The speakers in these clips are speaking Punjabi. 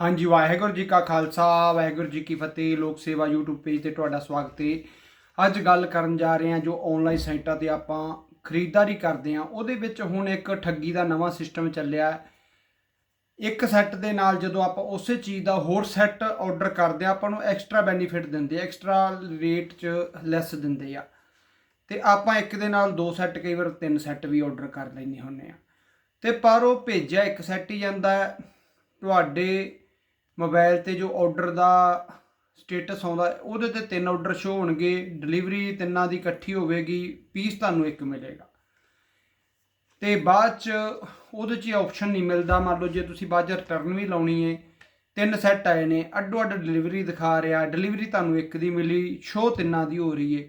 ਹਾਂਜੀ, ਵਾਹਿਗੁਰੂ ਜੀ ਕਾ ਖਾਲਸਾ, ਵਾਹਿਗੁਰੂ ਜੀ ਕੀ ਫਤਿਹ। ਲੋਕ ਸੇਵਾ YouTube ਪੇਜ ਤੇ ਤੁਹਾਡਾ ਸਵਾਗਤ ਹੈ। ਅੱਜ ਗੱਲ ਕਰਨ ਜਾ ਰਹੇ ਹਾਂ ਜੋ ਆਨਲਾਈਨ ਸਾਈਟਾਂ ਤੇ ਆਪਾਂ ਖਰੀਦਦਾਰੀ ਕਰਦੇ ਹਾਂ। ਉਹਦੇ ਵਿੱਚ ਹੁਣ ਇੱਕ ਠੱਗੀ ਦਾ ਨਵਾਂ ਸਿਸਟਮ ਚੱਲਿਆ ਇੱਕ ਸੈੱਟ ਦੇ ਨਾਲ ਜਦੋਂ ਆਪਾਂ ਉਸੇ ਚੀਜ਼ ਦਾ ਹੋਰ ਸੈੱਟ ਆਰਡਰ ਕਰਦੇ ਆ ਆਪਾਂ ਨੂੰ ਐਕਸਟਰਾ ਬੈਨੀਫਿਟ ਦਿੰਦੇ ਆ। ਐਕਸਟਰਾ ਰੇਟ 'ਚ ਲੈਸ ਦਿੰਦੇ ਆ। ਤੇ ਆਪਾਂ ਇੱਕ ਦੇ ਨਾਲ ਦੋ ਸੈੱਟ ਕਈ ਵਾਰ ਤਿੰਨ ਸੈੱਟ ਵੀ ਆਰਡਰ ਕਰ ਲੈਂਦੇ ਹੁੰਨੇ ਆ ਤੇ ਪਰ ਉਹ ਭੇਜਿਆ ਇੱਕ ਸੈੱਟ ਹੀ ਜਾਂਦਾ ਤੁਹਾਡੇ ਮੋਬਾਈਲ ਤੇ ਜੋ ਆਰਡਰ ਦਾ ਸਟੇਟਸ ਆਉਂਦਾ, ਉਹਦੇ ਤੇ ਤਿੰਨ ਆਰਡਰ ਸ਼ੋ ਹੋਣਗੇ ਡਿਲੀਵਰੀ ਤਿੰਨਾਂ ਦੀ ਇਕੱਠੀ ਹੋਵੇਗੀ ਪੀਸ ਤੁਹਾਨੂੰ ਇੱਕ ਮਿਲੇਗਾ। ਤੇ ਬਾਅਦ ਚ ਉਹਦੇ 'ਚ ਆਪਸ਼ਨ ਨਹੀਂ ਮਿਲਦਾ, ਮੰਨ ਲਓ ਜੇ ਤੁਸੀਂ ਬਾਅਦ 'ਚ ਰਿਟਰਨ ਵੀ ਲਾਉਣੀ ਹੈ ਤਿੰਨ ਸੈੱਟ ਆਏ ਨੇ, ਅੱਡੋ ਅੱਡ ਡਿਲੀਵਰੀ ਦਿਖਾ ਰਿਹਾ ਡਿਲੀਵਰੀ ਤੁਹਾਨੂੰ ਇੱਕ ਦੀ ਮਿਲੀ ਸ਼ੋ ਤਿੰਨਾਂ ਦੀ ਹੋ ਰਹੀ ਹੈ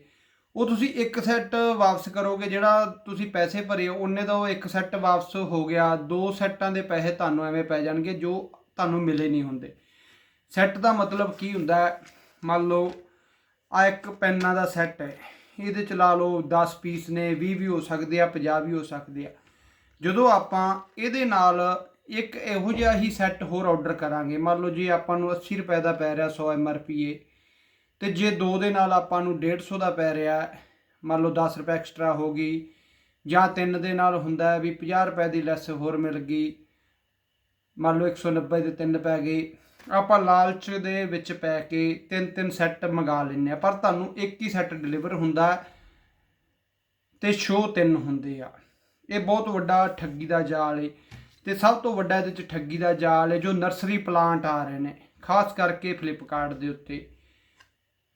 ਉਹ ਤੁਸੀਂ ਇੱਕ ਸੈੱਟ ਵਾਪਸ ਕਰੋਗੇ, ਜਿਹੜਾ ਤੁਸੀਂ ਪੈਸੇ ਭਰੇ ਉਹਨੇ ਦਾ ਉਹ ਇੱਕ ਸੈੱਟ ਵਾਪਸ ਹੋ ਗਿਆ, ਦੋ ਸੈੱਟਾਂ ਦੇ ਪੈਸੇ ਤੁਹਾਨੂੰ ਐਵੇਂ ਪੈ ਜਾਣਗੇ, ਜੋ ਤੁਹਾਨੂੰ ਮਿਲੇ ਨਹੀਂ ਹੁੰਦੇ। ਸੈੱਟ ਦਾ ਮਤਲਬ ਕੀ ਹੁੰਦਾ ਮੰਨ ਲਓ ਆ ਇੱਕ ਪੈਨਾਂ ਦਾ ਸੈੱਟ ਹੈ। ਇਹਦੇ ਚ ਲਾ ਲਓ 10 ਪੀਸ ਨੇ 20 ਵੀ ਹੋ ਸਕਦੇ ਆ 50 ਵੀ ਹੋ ਸਕਦੇ ਆ। ਜਦੋਂ ਆਪਾਂ ਇਹਦੇ ਨਾਲ ਇੱਕ ਇਹੋ ਜਿਹਾ ਹੀ ਸੈੱਟ ਹੋਰ ਆਰਡਰ ਕਰਾਂਗੇ, ਮੰਨ ਲਓ ਜੇ ਆਪਾਂ ਨੂੰ 80 ਰੁਪਏ ਦਾ ਪੈ ਰਿਹਾ 100 ਐਮਆਰਪੀ ਤੇ ਜੇ ਦੋ ਦੇ ਨਾਲ ਆਪਾਂ ਨੂੰ 150 ਦਾ ਪੈ ਰਿਹਾ, ਮੰਨ ਲਓ 10 ਰੁਪਏ ਐਕਸਟਰਾ ਹੋ ਗਈ, ਜਾਂ ਤਿੰਨ ਦੇ ਨਾਲ ਹੁੰਦਾ ਵੀ 50 ਰੁਪਏ ਦੀ ਲੈਸ ਹੋਰ ਮਿਲ ਗਈ ਮੰਨ ਲਓ 190 ਦੇ ਤਿੰਨ ਪੈ ਗਏ, ਆਪਾਂ ਲਾਲਚ ਦੇ ਵਿੱਚ ਪੈ ਕੇ ਤਿੰਨ ਤਿੰਨ ਸੈੱਟ ਮੰਗਾ ਲੈਂਦੇ ਆ, ਪਰ ਤੁਹਾਨੂੰ ਇੱਕ ਹੀ ਸੈੱਟ ਡਿਲੀਵਰ ਹੁੰਦਾ ਹੈ ਤੇ ਸ਼ੋ ਤਿੰਨ ਹੁੰਦੇ ਆ। ਇਹ ਬਹੁਤ ਵੱਡਾ ਠੱਗੀ ਦਾ ਜਾਲ ਏ ਤੇ ਸਭ ਤੋਂ ਵੱਡਾ ਇਹਦੇ ਚ ਠੱਗੀ ਦਾ ਜਾਲ ਏ ਜੋ ਨਰਸਰੀ ਪਲਾਂਟ ਆ ਰਹੇ ਨੇ, ਖਾਸ ਕਰਕੇ ਫਲਿੱਪਕਾਰਟ ਦੇ ਉੱਤੇ।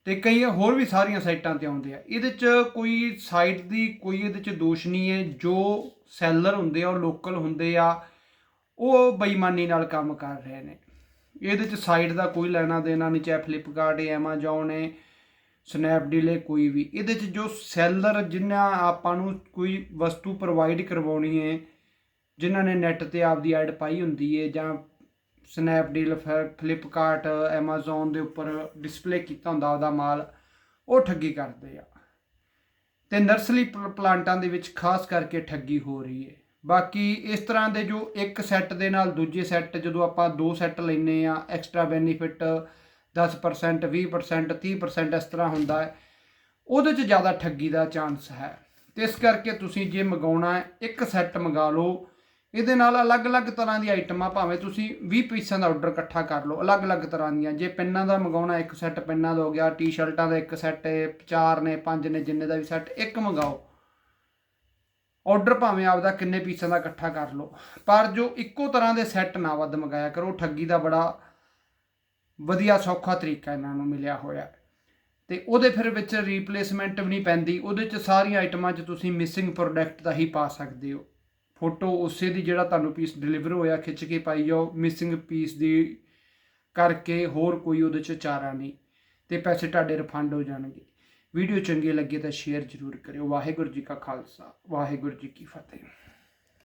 ਤੇ ਕਈ ਹੋਰ ਵੀ ਸਾਰੀਆਂ ਸਾਈਟਾਂ ਤੇ ਆਉਂਦੇ ਆ। ਇਹਦੇ ਚ ਕੋਈ ਸਾਈਟ ਦੀ ਕੋਈ ਇਹਦੇ ਚ ਦੋਸ਼ ਨਹੀਂ ਹੈ ਜੋ ਸੈਲਰ ਹੁੰਦੇ ਆ ਉਹ ਲੋਕਲ ਹੁੰਦੇ ਆ ਉਹ ਬੇਈਮਾਨੀ ਨਾਲ ਕੰਮ ਕਰ ਰਹੇ ਨੇ। ਇਹਦੇ ਚ ਸਾਈਟ ਦਾ ਕੋਈ ਲੈਣਾ ਦੇਣਾ ਨਹੀਂ, ਚਾਹੇ ਫਲਿੱਪਕਾਰਟ ਹੈ ਐਮਾਜ਼ੋਨ ਹੈ ਸਨੈਪਡੀਲ ਹੈ ਕੋਈ ਵੀ। ਇਹਦੇ ਚ ਜੋ ਸੈਲਰ ਜਿਨ੍ਹਾਂ ਆਪਾਂ ਨੂੰ ਕੋਈ ਵਸਤੂ ਪ੍ਰੋਵਾਈਡ ਕਰਵਾਉਣੀ ਹੈ ਜਿਨ੍ਹਾਂ ਨੇ ਨੈਟ ਤੇ ਆਪਦੀ ਐਡ ਪਾਈ ਹੁੰਦੀ ਹੈ ਜਾਂ ਸਨੈਪਡੀਲ ਫਲਿੱਪਕਾਰਟ ਐਮਾਜ਼ੋਨ ਦੇ ਉੱਪਰ ਡਿਸਪਲੇ ਕੀਤਾ ਹੁੰਦਾ ਉਹਦਾ ਮਾਲ, ਉਹ ਠੱਗੀ ਕਰਦੇ ਆ। ਤੇ ਨਰਸਰੀ ਪਲ- ਪਲਾਂਟਾਂ ਦੇ ਵਿੱਚ ਖਾਸ ਕਰਕੇ ਠੱਗੀ ਹੋ ਰਹੀ ਹੈ ਬਾਕੀ ਇਸ ਤਰ੍ਹਾਂ ਦੇ ਜੋ ਇੱਕ ਸੈੱਟ ਦੇ ਨਾਲ ਦੂਜੇ ਸੈੱਟ, ਜਦੋਂ ਆਪਾਂ ਦੋ ਸੈੱਟ ਲੈਨੇ ਆ ਐਕਸਟਰਾ ਬੈਨੀਫਿਟ 10% 20% 30% ਇਸ ਤਰ੍ਹਾਂ ਹੁੰਦਾ ਹੈ, ਉਹਦੇ 'ਚ ਜ਼ਿਆਦਾ ਠੱਗੀ ਦਾ ਚਾਂਸ ਹੈ। ਤੇ ਇਸ ਕਰਕੇ ਤੁਸੀਂ ਜੇ ਮੰਗਾਉਣਾ ਹੈ, ਇੱਕ ਸੈੱਟ ਮੰਗਾ ਲਓ, ਇਹਦੇ ਨਾਲ ਅਲੱਗ-ਅਲੱਗ ਤਰ੍ਹਾਂ ਦੀ ਆਈਟਮਾਂ ਭਾਵੇਂ ਤੁਸੀਂ 20 ਪੀਸਾਂ ਦਾ ਆਰਡਰ ਇਕੱਠਾ ਕਰ ਲਓ, ਅਲੱਗ-ਅਲੱਗ ਤਰ੍ਹਾਂ ਦੀਆਂ। ਜੇ ਪੈਨਾਂ ਦਾ ਮੰਗਾਉਣਾ, ਇੱਕ ਸੈੱਟ ਪੈਨਾਂ ਦਾ ਹੋ ਗਿਆ ਟੀ-ਸ਼ਰਟਾਂ ਦਾ ਇੱਕ ਸੈੱਟ, ਚਾਰ ਨੇ, ਪੰਜ ਨੇ, ਜਿੰਨੇ ਦਾ ਵੀ ਸੈੱਟ, ਇੱਕ ਮੰਗਾਓ। ਆਰਡਰ ਭਾਵੇਂ ਆਪਦਾ ਕਿੰਨੇ ਪੀਸਾਂ ਦਾ ਇਕੱਠਾ ਕਰ ਲਓ, ਪਰ ਜੋ ਇੱਕੋ ਤਰ੍ਹਾਂ ਦੇ ਸੈੱਟ ਨਾ ਵੱਧ ਮੰਗਾਇਆ ਕਰੋ, ਠੱਗੀ ਦਾ ਬੜਾ ਵਧੀਆ ਸੌਖਾ ਤਰੀਕਾ ਇਹਨਾਂ ਨੂੰ ਮਿਲਿਆ ਹੋਇਆ ਹੈ। ਤੇ ਉਹਦੇ ਫਿਰ ਵਿੱਚ ਰੀਪਲੇਸਮੈਂਟ ਵੀ ਨਹੀਂ ਪੈਂਦੀ, ਉਹਦੇ ਚ ਸਾਰੀਆਂ ਆਈਟਮਾਂ 'ਚ ਤੁਸੀਂ ਮਿਸਿੰਗ ਪ੍ਰੋਡਕਟ ਦਾ ਹੀ ਪਾ ਸਕਦੇ ਹੋ ਫੋਟੋ ਉਸੇ ਦੀ ਜਿਹੜਾ ਤੁਹਾਨੂੰ ਪੀਸ ਡਿਲੀਵਰ ਹੋਇਆ, ਖਿੱਚ ਕੇ ਪਾਈ ਜਾਓ ਮਿਸਿੰਗ ਪੀਸ ਦੀ ਕਰਕੇ ਹੋਰ ਕੋਈ ਉਹਦੇ ਚ ਚਾਰਾ ਨਹੀਂ, ਤੇ ਪੈਸੇ ਤੁਹਾਡੇ ਰਿਫੰਡ ਹੋ ਜਾਣਗੇ ਵੀਡੀਓ ਚੰਗੀ ਲੱਗੇ ਤਾਂ ਸ਼ੇਅਰ ਜ਼ਰੂਰ ਕਰਿਓ। ਵਾਹਿਗੁਰੂ ਜੀ ਕਾ ਖਾਲਸਾ, ਵਾਹਿਗੁਰੂ ਜੀ ਕੀ ਫਤਿਹ।